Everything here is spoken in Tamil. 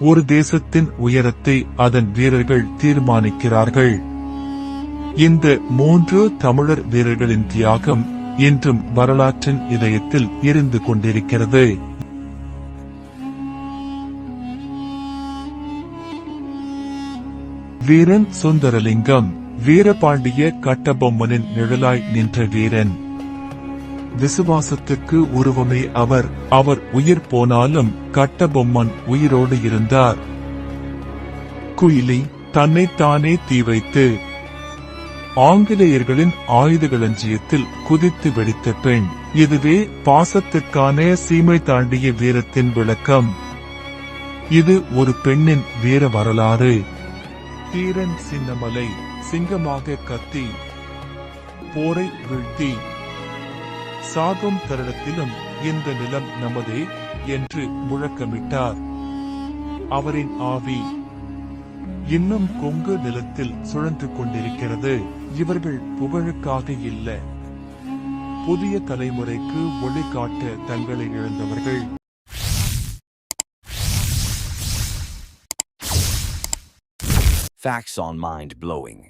ஒரு தேசத்தின் உயரத்தை அதன் வீரர்கள் தீர்மானிக்கிறார்கள். இந்த மூன்று தமிழர் வீரர்களின் தியாகம் இன்றும் வரலாற்றின் இதயத்தில் இருந்து கொண்டிருக்கிறது. வீரன் சுந்தரலிங்கம் வீரபாண்டிய கட்டபொம்மனின் நிழலாய் நின்ற வீரன். விசுவாசத்துக்கு உருவமே அவர். அவர் உயிர் போனாலும் கட்டபொம்மன் உயிரோடு இருந்தார். குயிலி தன்னைத்தானே தீ வைத்து ஆங்கிலேயர்களின் ஆயுதகளஞ்சியத்தில் குதித்து வெடித்த பெண். இதுவே பாசத்துக்கான சீமை தாண்டிய வீரத்தின் விளக்கம். இது ஒரு பெண்ணின் வீர வரலாறு. தீரன் சின்னமலை சிங்கமாக கத்தி போரை வீழ்த்தி சாகும் தருணத்திலும் இந்த நிலம் நமதே என்று முழக்கமிட்டார். அவரின் ஆவி இன்னும் கொங்கு நிலத்தில் சுழன்று கொண்டிருக்கிறது. இவர்கள் புகழுக்காக இல்ல. புதிய தலைமுறைக்கு ஒளிகாட்ட தங்களை இழந்தவர்கள். Facts on mind blowing.